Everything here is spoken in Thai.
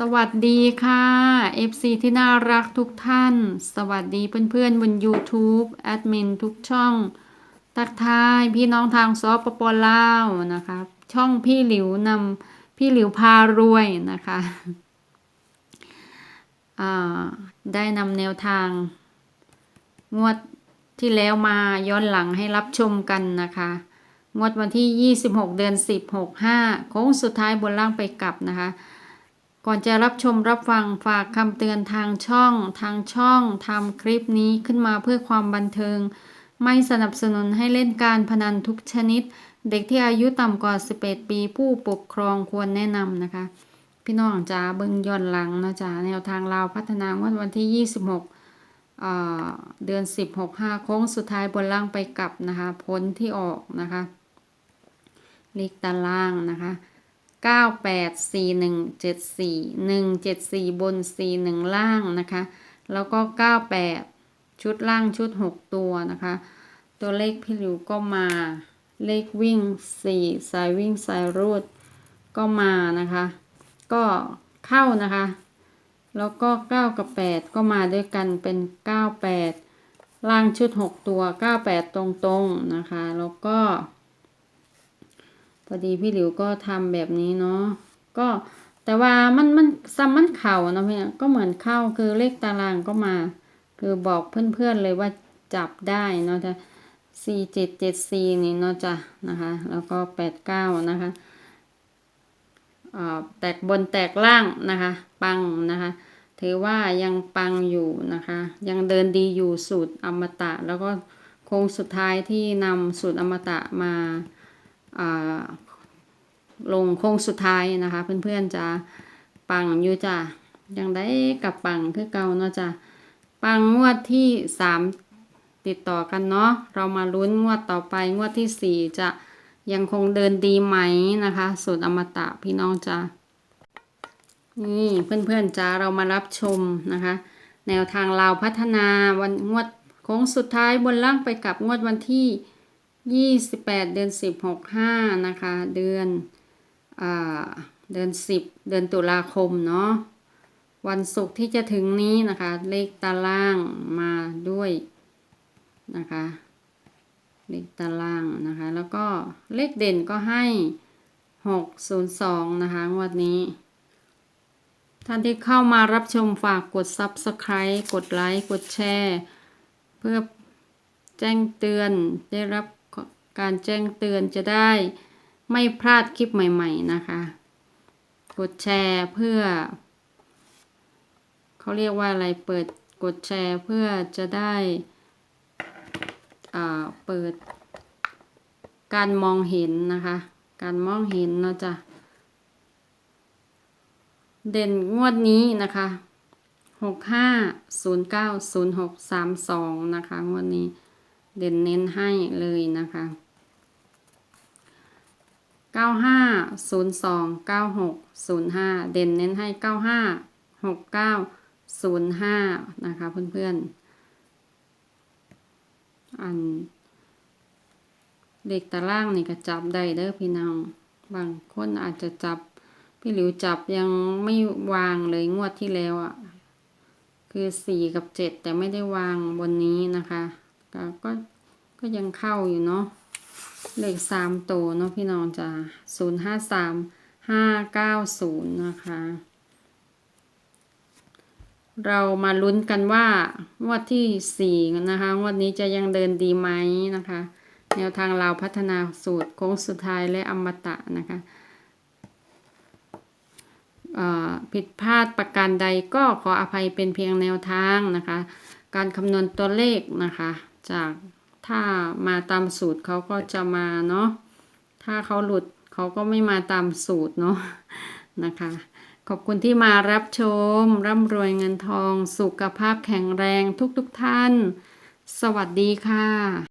สวัสดีค่ะ FC ที่น่ารักทุกท่าน สวัสดีเพื่อนๆบน YouTube แอดมินทุกช่อง ตักทายพี่น้องทางซอฟปปลาวนะคะช่องพี่หลิวนำพี่หลิวพารวยนะคะได้นำแนวทาง งวดที่แล้วมาย้อนหลังให้รับชมกันนะคะ งวดวันที่ 26 เดือน 16 5โค้งสุดท้ายบนล่างไปกลับนะคะ ก่อนจะรับชมรับฟังฝากคำเตือนทางช่อง ทางช่องทำคลิปนี้ขึ้นมาเพื่อความบันเทิง ไม่สนับสนุนให้เล่นการพนันทุกชนิด เด็กที่อายุต่ำกว่า 11 ปีผู้ปกครองควรแนะนำนะคะ พี่น้องจ๋าเบิ่งย้อนหลังนะจ๊ะแนวทางลาวพัฒนางวดวันที่ 26อ่าเดือน 16 5 โค้งสุดท้ายบนล่างไปกลับนะคะผลที่ออกนะคะเลขตารางนะคะ เก้าแปดสี่หนึ่งเจ็ดสี่หนึ่งเจ็ดสี่บนสี่หนึ่งล่างนะคะ แล้วก็เก้าแปดชุดล่างชุดหกตัวนะคะ ตัวเลขพี่หลิวก็มาเลขวิ่งสี่สายวิ่งสายรูดก็มานะคะ ก็เข้านะคะ แล้วก็เก้ากับแปดก็มาด้วยกันเป็นเก้าแปดล่างชุดหกตัวเก้าแปดตรงๆนะคะ แล้วก็ พอดีพี่หลิวก็ทำแบบนี้เนาะก็แต่ว่ามันมันซ้ำมันเข่าเนาะพี่ก็เหมือนเข้าคือเลขตารางก็มา คือบอกเพื่อนๆเลยว่าจับได้เนาะจะสี่เจ็ดเจ็ดสี่นี่เนาะจ้ะนะคะ แล้วก็แปดเก้านะคะแตกบนแตกล่างนะคะ ปังนะคะ ถือว่ายังปังอยู่นะคะ ยังเดินดีอยู่สูตรอมตะ แล้วก็โค้งสุดท้ายที่นำสูตรอมตะมา ลงโค้งสุดท้ายนะคะ เพื่อนๆจะปังอยู่จ้ะยังได้กับปังคือเก่าเนาะจ้ะปังงวดที่สามติดต่อกันเนาะเรามาลุ้นงวดต่อไปงวดที่สี่จะยังคงเดินดีไหมนะคะสูตรอมตะพี่น้องจ้ะนี่เพื่อนๆจ้าเรามารับชมนะคะ แนวทางลาพัฒนาวันงวดโค้งสุดท้ายบนล่างไปกับงวดวันที่ 28 เดือน 16 5 นะคะ เดือน เดือน10เดือนตุลาคมเนาะวันศุกร์ที่จะถึงนี้นะคะ เลขตารางมาด้วยนะคะ เลขตารางนะคะ แล้วก็เลขเด่นก็ให้602นะคะงวดนี้ ท่านที่เข้ามารับชมฝากกด Subscribe กดไลค์กดแชร์เพื่อแจ้งเตือนได้รับการแจ้งเตือนจะได้ ไม่พลาดคลิปใหม่ๆนะคะ กดแชร์เพื่อ เขาเรียกว่าอะไรเปิดกดแชร์เพื่อจะได้อ่าเปิด การมองเห็นนะคะ การมองเห็นเนาจะ เด่นงวดนี้นะคะหกห้าศูนย์เก้าศูนย์หกสามสองนะคะ งวดนี้เด่นเน้นให้เลยนะคะ เก้าห้าศูนย์สองเก้าหกศูนย์ห้าเด่นเน้นให้เก้าห้าหกเก้าศูนย์ห้านะคะเพื่อนๆ อันเด็กตารางนี่ก็จับได้เด้อพี่น้อง บางคนอาจจะจับ พี่หลิวจับยังไม่วางเลยงวดที่แล้วอะ่ะ คือสี่กับเจ็ดแต่ไม่ได้วางบนนี้นะคะ ก็ก็ยังเข้าอยู่เนาะ เลขสามตัวเนาะพี่น้องจ้าศูนย์ห้าสามห้าเก้าศูนย์นะคะ เรามาลุ้นกันว่างวดที่สี่นะคะงวดนี้จะยังเดินดีไหมนะคะ แนวทางเราพัฒนาสูตรโค้งสุดท้ายและอมตะนะคะผิดพลาดประการใดก็ขออภัยเป็นเพียงแนวทางนะคะ การคำนวณตัวเลขนะคะจาก ถ้ามาตามสูตรเขาก็จะมาเนาะ ถ้าเขาหลุดเขาก็ไม่มาตามสูตรเนาะนะคะ ขอบคุณที่มารับชม ร่ำรวยเงินทอง สุขภาพแข็งแรงทุกๆทท่าน สวัสดีค่ะ